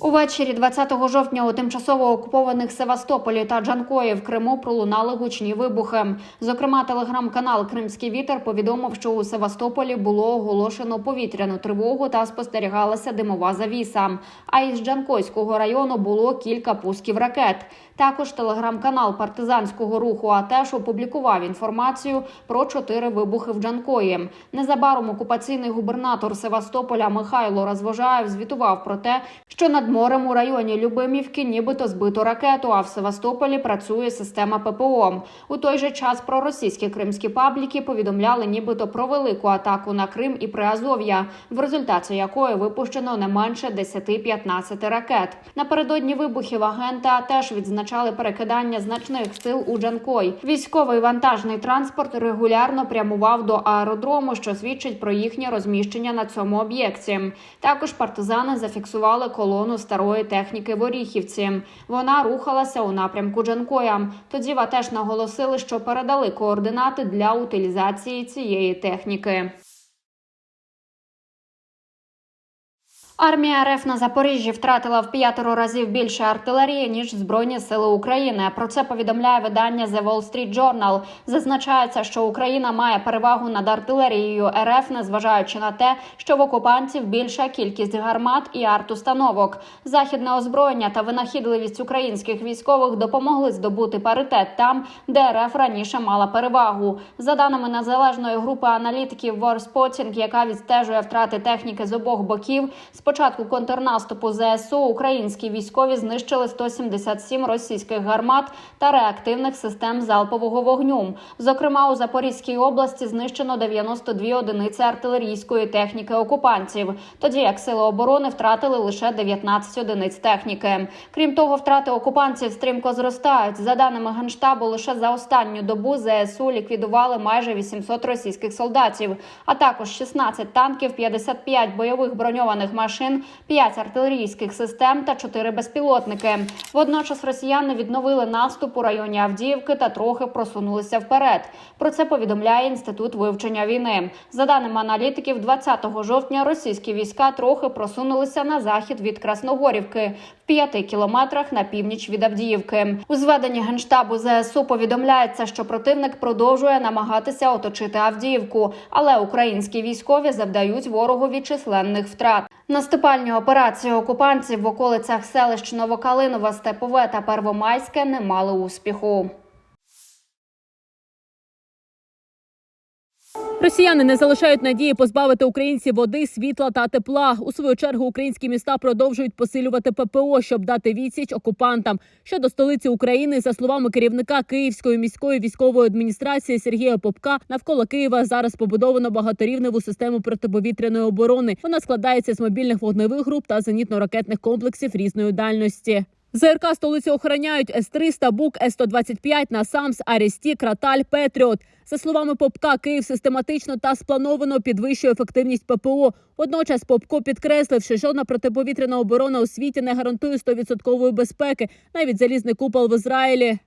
Увечері 20 жовтня у тимчасово окупованих Севастополі та Джанкої в Криму пролунали гучні вибухи. Зокрема, телеграм-канал Кримський вітер повідомив, що у Севастополі було оголошено повітряну тривогу та спостерігалася димова завіса. А із Джанкойського району було кілька пусків ракет. Також телеграм-канал партизанського руху АТЕШ опублікував інформацію про чотири вибухи в Джанкої. Незабаром окупаційний губернатор Севастополя Михайло Розвожаєв звітував про те, що над морем у районі Любимівки нібито збито ракету, а в Севастополі працює система ППО. У той же час проросійські кримські пабліки повідомляли нібито про велику атаку на Крим і Приазов'я, в результаті якої випущено не менше 10-15 ракет. Напередодні вибухів агента теж відзначали перекидання значних сил у Джанкой. Військовий вантажний транспорт регулярно прямував до аеродрому, що свідчить про їхнє розміщення на цьому об'єкті. Також партизани зафіксували колону старої техніки в Оріхівці. Вона рухалася у напрямку Джанкоя. Тоді ва теж наголосили, що передали координати для утилізації цієї техніки. Армія РФ на Запоріжжі втратила в п'ятеро разів більше артилерії ніж Збройні сили України. Про це повідомляє видання The Wall Street Journal. Зазначається, що Україна має перевагу над артилерією РФ, незважаючи на те, що в окупантів більша кількість гармат і артустановок. Західне озброєння та винахідливість українських військових допомогли здобути паритет там, де РФ раніше мала перевагу. За даними незалежної групи аналітиків Warspotting, яка відстежує втрати техніки з обох боків. Початку контрнаступу ЗСУ українські військові знищили 177 російських гармат та реактивних систем залпового вогню. Зокрема, у Запорізькій області знищено 92 одиниці артилерійської техніки окупантів, тоді як сили оборони втратили лише 19 одиниць техніки. Крім того, втрати окупантів стрімко зростають. За даними генштабу, лише за останню добу ЗСУ ліквідували майже 800 російських солдатів, а також 16 танків, 55 бойових броньованих машин, 5 артилерійських систем та 4 безпілотники. Водночас росіяни відновили наступ у районі Авдіївки та трохи просунулися вперед. Про це повідомляє інститут вивчення війни. За даними аналітиків, 20 жовтня російські війська трохи просунулися на захід від Красногорівки в 5 кілометрах на північ від Авдіївки. У зведенні генштабу ЗСУ повідомляється, що противник продовжує намагатися оточити Авдіївку, але українські військові завдають ворогові численних втрат. Наступальні операції окупантів в околицях селищ Новокалинова, Степове та Первомайське не мали успіху. Росіяни не залишають надії позбавити українців води, світла та тепла. У свою чергу українські міста продовжують посилювати ППО, щоб дати відсіч окупантам. Щодо столиці України, за словами керівника Київської міської військової адміністрації Сергія Попка, навколо Києва зараз побудовано багаторівневу систему протиповітряної оборони. Вона складається з мобільних вогневих груп та зенітно-ракетних комплексів різної дальності. ЗРК столиці охороняють С-300, БУК, С-125, Насамс, Арісті, Краталь, Петріот. За словами Попка, Київ систематично та сплановано підвищує ефективність ППО. Водночас Попко підкреслив, що жодна протиповітряна оборона у світі не гарантує 100% безпеки, навіть залізний купол в Ізраїлі.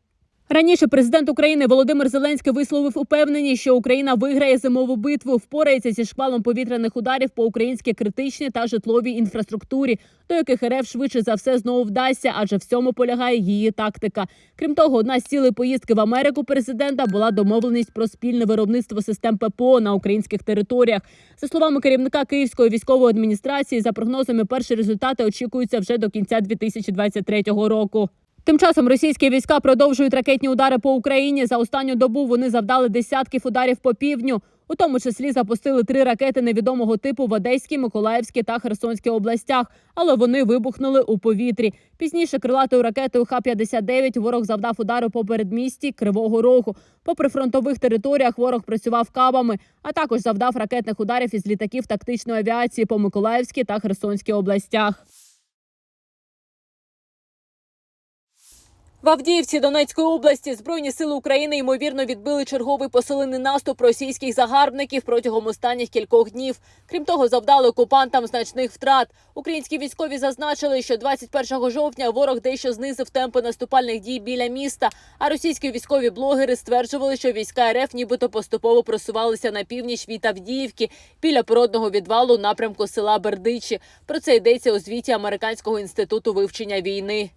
Раніше президент України Володимир Зеленський висловив упевненість, що Україна виграє зимову битву, впорається зі шквалом повітряних ударів по українській критичній та житловій інфраструктурі, до яких РФ швидше за все знову вдасться, адже в цьому полягає її тактика. Крім того, одна з цілей поїздки в Америку президента була домовленість про спільне виробництво систем ППО на українських територіях. За словами керівника Київської військової адміністрації, за прогнозами, перші результати очікуються вже до кінця 2023 року. Тим часом російські війська продовжують ракетні удари по Україні. За останню добу вони завдали десятків ударів по півдню. У тому числі запустили три ракети невідомого типу в Одеській, Миколаївській та Херсонській областях, але вони вибухнули у повітрі. Пізніше крилатою ракетою Х-59 ворог завдав удару по передмісті Кривого Рогу. По прифронтових територіях ворог працював кабами, а також завдав ракетних ударів із літаків тактичної авіації по Миколаївській та Херсонській областях. В Авдіївці Донецької області Збройні сили України ймовірно відбили черговий посилений наступ російських загарбників протягом останніх кількох днів. Крім того, завдали окупантам значних втрат. Українські військові зазначили, що 21 жовтня ворог дещо знизив темпи наступальних дій біля міста. А російські військові блогери стверджували, що війська РФ нібито поступово просувалися на північ від Авдіївки біля породного відвалу напрямку села Бердичі. Про це йдеться у звіті Американського інституту вивчення війни.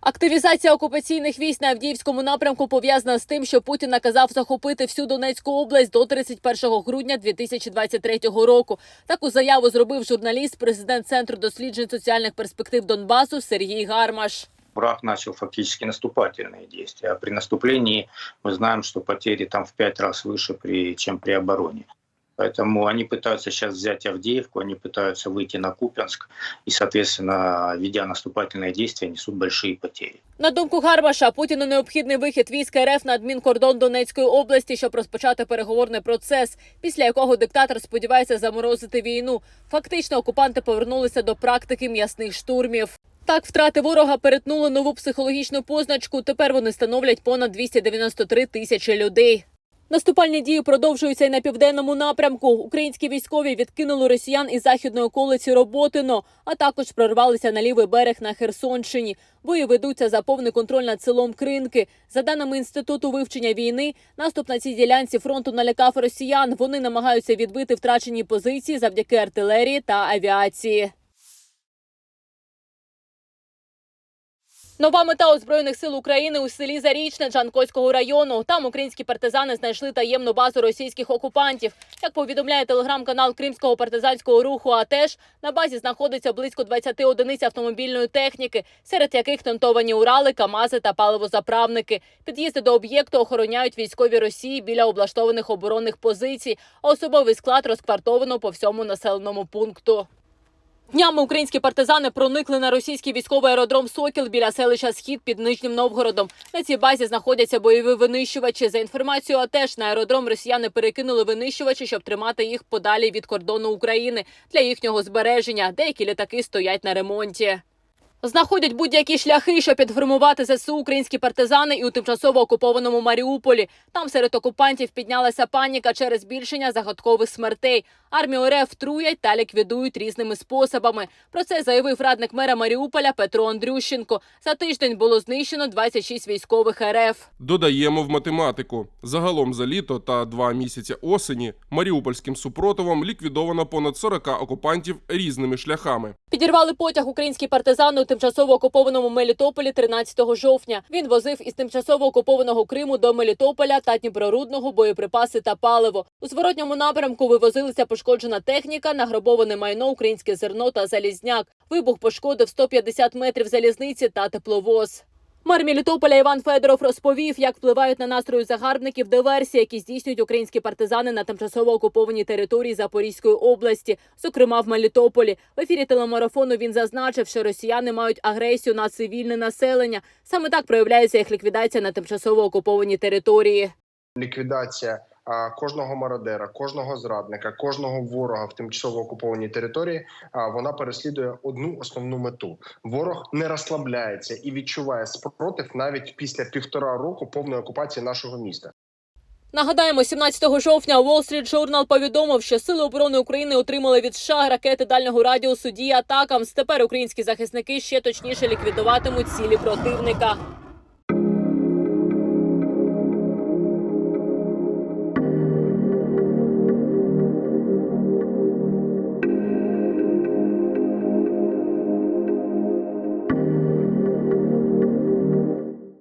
Активізація окупаційних військ на Авдіївському напрямку пов'язана з тим, що Путін наказав захопити всю Донецьку область до 31 грудня 2023 року. Таку заяву зробив журналіст, президент Центру досліджень соціальних перспектив Донбасу Сергій Гармаш. враг начал фактически наступательные действия. А при наступлении мы знаем, что потери там в пять раз выше, при, чем при обороне. Поэтому они пытаются сейчас взять Авдеевку, они пытаются выйти на Купянск и, соответственно, ведя наступательные действия, несут большие потери. На думку Гармаша, Путіну необхідний вихід військ РФ на адмінкордон Донецької області, щоб розпочати переговорний процес, після якого диктатор сподівається заморозити війну. Фактично, окупанти повернулися до практики м'ясних штурмів. Так, втрати ворога перетнули нову психологічну позначку. Тепер вони становлять понад 293 тисячі людей. Наступальні дії продовжуються і на південному напрямку. Українські військові відкинули росіян із західної околиці Роботино, а також прорвалися на лівий берег на Херсонщині. Бої ведуться за повний контроль над селом Кринки. За даними інституту вивчення війни, наступ на цій ділянці фронту налякав росіян. Вони намагаються відбити втрачені позиції завдяки артилерії та авіації. Нова мета озброєних сил України у селі Зарічне Джанкойського району. Там українські партизани знайшли таємну базу російських окупантів. Як повідомляє телеграм-канал Кримського партизанського руху, АТЕШ, на базі знаходиться близько 20 одиниць автомобільної техніки, серед яких тонтовані Урали, Камази та паливозаправники. Під'їзди до об'єкту охороняють військові Росії біля облаштованих оборонних позицій. А особовий склад розквартовано по всьому населеному пункту. Днями українські партизани проникли на російський військовий аеродром Сокіл біля селища Схід під Нижнім Новгородом. На цій базі знаходяться бойові винищувачі. За інформацією АТЕШ, на аеродром росіяни перекинули винищувачі, щоб тримати їх подалі від кордону України для їхнього збереження. Деякі літаки стоять на ремонті. Знаходять будь-які шляхи, щоб підформувати ЗСУ українські партизани і у тимчасово окупованому Маріуполі. Там серед окупантів піднялася паніка через збільшення загадкових смертей. Армію РФ труять та ліквідують різними способами. Про це заявив радник мера Маріуполя Петро Андрющенко. За тиждень було знищено 26 військових РФ. Додаємо в математику. Загалом за літо та два місяці осені маріупольським супротивом ліквідовано понад 40 окупантів різними шляхами. Підірвали потяг українські партизани тимчасово окупованому Мелітополі 13 жовтня. Він возив із тимчасово окупованого Криму до Мелітополя та Дніпрорудного боєприпаси та паливо. У зворотньому напрямку вивозилися пошкоджена техніка, награбоване майно, українське зерно та залізняк. Вибух пошкодив 150 метрів залізниці та тепловоз. Мер Мілітополя Іван Федоров розповів, як впливають на настрої загарбників диверсії, які здійснюють українські партизани на тимчасово окупованій території Запорізької області, зокрема в Мелітополі. В ефірі телемарафону він зазначив, що росіяни мають агресію на цивільне населення. Саме так проявляється їх ліквідація на тимчасово окупованій території. ліквідація кожного мародера, кожного зрадника, кожного ворога в тимчасово окупованій території. Вона переслідує одну основну мету: ворог не розслабляється і відчуває спротив навіть після півтора року повної окупації нашого міста. Нагадаємо, 17 жовтня Wall Street Journal повідомив, що сили оборони України отримали від США ракети дальнього радіусу дії атакам. Тепер українські захисники ще точніше ліквідуватимуть цілі противника.